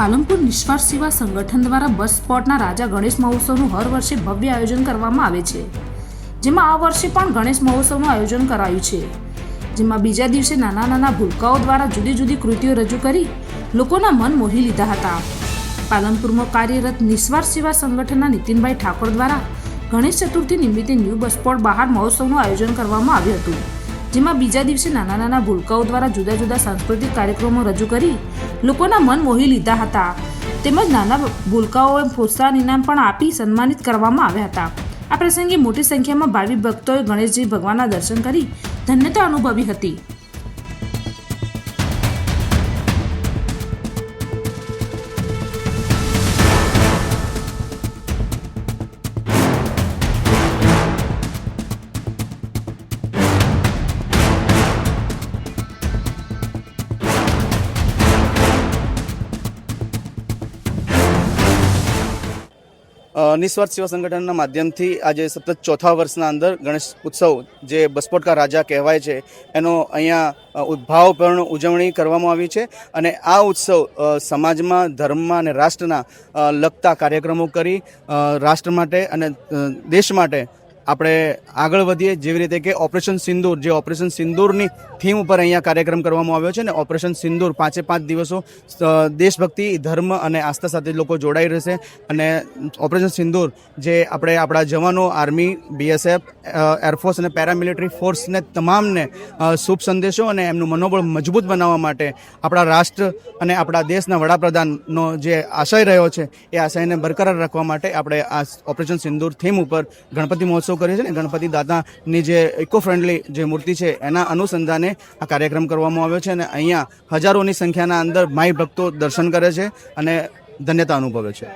પાલનપુર નિસ્વાર્થ સેવા સંગઠન દ્વારા બસ સ્પોટના રાજા ગણેશ મહોત્સવનું હર વર્ષે ભવ્ય આયોજન કરવામાં આવે છે. જેમાં આ વર્ષે પણ ગણેશ મહોત્સવનું આયોજન કરાયું છે. જેમાં બીજા દિવસે નાના નાના ભૂલકાઓ દ્વારા જુદી જુદી કૃતિઓ રજૂ કરી લોકોના મન મોહી લીધા હતા. પાલનપુરમાં કાર્યરત નિસ્વાર્થ સેવા સંગઠનના નીતિનભાઈ ઠાકોર દ્વારા ગણેશ ચતુર્થી નિમિત્તે ન્યૂ બસ સ્પોટ બહાર મહોત્સવનું આયોજન કરવામાં આવ્યું હતું. જેમાં બીજા દિવસે નાના નાના ભૂલકાઓ દ્વારા જુદા જુદા સાંસ્કૃતિક કાર્યક્રમો રજૂ કરી લોકોના મન મોહી લીધા હતા. તેમજ નાના ભૂલકાઓએ પ્રોત્સાહન ઇનામ પણ આપી સન્માનિત કરવામાં આવ્યા હતા. આ પ્રસંગે મોટી સંખ્યામાં ભાવિ ભક્તોએ ગણેશજી ભગવાનના દર્શન કરી ધન્યતા અનુભવી હતી. નિસ્વાર્થ સેવા સંગઠનના માધ્યમથી આજે સતત ચોથા વર્ષના અંદર ગણેશ ઉત્સવ જે બસપોટ કા રાજા કહેવાય છે, એનો અહીંયા ઉદ્ભાવપૂર્ણ ઉજવણી કરવામાં આવી છે અને આ ઉત્સવ સમાજમાં, ધર્મમાં અને રાષ્ટ્રના લગતા કાર્યક્રમો કરી રાષ્ટ્ર માટે અને દેશ માટે આપણે આગળ વધીએ જેવી રીતે કે ઓપરેશન સિંદૂર, જે ઓપરેશન સિંદૂરની થીમ ઉપર અહીંયા કાર્યક્રમ કરવામાં આવ્યો છે ને ઓપરેશન સિંદૂર પાંચે પાંચ દિવસો દેશભક્તિ, ધર્મ અને આસ્થા સાથે લોકો જોડાઈ રહેશે. અને ઓપરેશન સિંદૂર જે આપણે આપણા જવાનો, આર્મી, બીએસએફ એરફોર્સ અને પેરામિલિટરી ફોર્સને તમામને શુભ સંદેશો અને એમનું મનોબળ મજબૂત બનાવવા માટે આપણા રાષ્ટ્ર અને આપણા દેશના વડાપ્રધાનનો જે આશય રહ્યો છે, એ આશયને બરકરાર રાખવા માટે આપણે આ ઓપરેશન સિંદૂર થીમ ઉપર ગણપતિ મહોત્સવ કરીએ છે ને, ગણપતિ દાદાની જે ઇકો ફ્રેન્ડલી જે મૂર્તિ છે, એના અનુસંધાને આ કાર્યક્રમ કરવામાં આવ્યો છે અને અહીંયા હજારોની સંખ્યાના અંદર માઈ ભક્તો દર્શન કરે છે અને ધન્યતા અનુભવે છે.